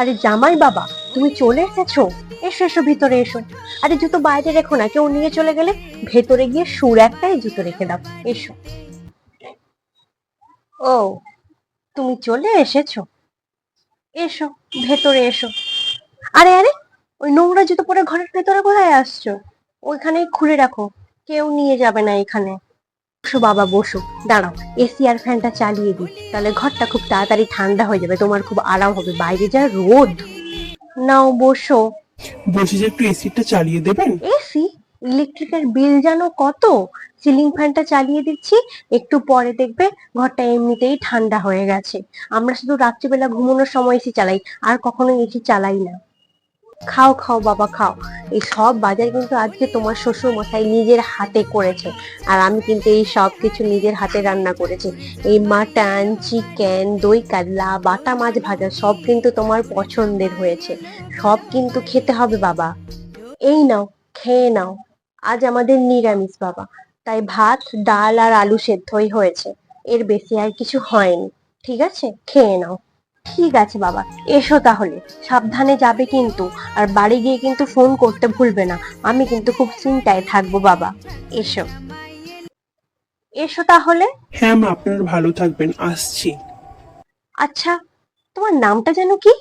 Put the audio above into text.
আরে জামাই বাবা, তুমি চলে এসেছ? এসো এসো, ভিতরে এসো। আরে জুতো বাইরে রেখো না, কেউ নিয়ে চলে গেলে ভেতরে গিয়ে সুর একটাই জুতো রেখে দাও। এসো। ও, তুমি চলে এসেছ? এসো, ভেতরে এসো। আরে আরে, ওই নোংরা জুতো পরে ঘরের ভেতরে কোথায় আসছো? ওইখানেই খুলে রাখো, কেউ নিয়ে যাবে না এখানে। বসো বাবা বসো। দাঁড়াও এসি আর ফ্যানটা চালিয়ে দিই। তাহলে ঘরটা খুব তাড়াতাড়ি ঠান্ডা হয়ে যাবে তোমার খুব আরাম হবে। বাইরে যা রোদ। নাও বসো। বসে যে একটু এসিটা চালিয়ে দেবেন? এসি ইলেকট্রিকের বিল জানো কত? সিলিং ফ্যানটা চালিয়ে দিচ্ছি একটু পরে দেখবে ঘরটা এমনিতেই ঠান্ডা হয়ে গেছে। আমরা শুধু রাত্রিবেলা ঘুমানোর সময় এসি চালাই আর কখনো এসি চালাই না। খাও খাও, বাবা, খাও। এই সব বাজার কিন্তু আজকে তোমার শ্বশুর মশাই নিজের হাতে করেছে। আর আমি কিন্তু এই সব কিছু নিজের হাতে রান্না করেছি। এই মাটন, চিকেন, দই, কাতলা, বাটা, মাছ ভাজা সব কিন্তু তোমার পছন্দের হয়েছে। সব কিন্তু খেতে হবে, বাবা। এই নাও, খেয়ে নাও। আজ আমাদের নিরামিষ, বাবা। তাই ভাত, ডাল আর আলু সেদ্ধই হয়েছে। এর বেশি আর কিছু হয়নি। ঠিক আছে? খেয়ে নাও। ঠিক আছে বাবা এসো তাহলে। সাবধানে যাবে কিন্তু আর বাড়ি গিয়ে কিন্তু ফোন করতে ভুলবে না। আমি কিন্তু খুব চিন্তায় থাকব বাবা। এসো। এসো তাহলে। হ্যাঁ মা আপনার ভালো থাকবেন। আসছি। আচ্ছা তোমার নামটা যেন কি?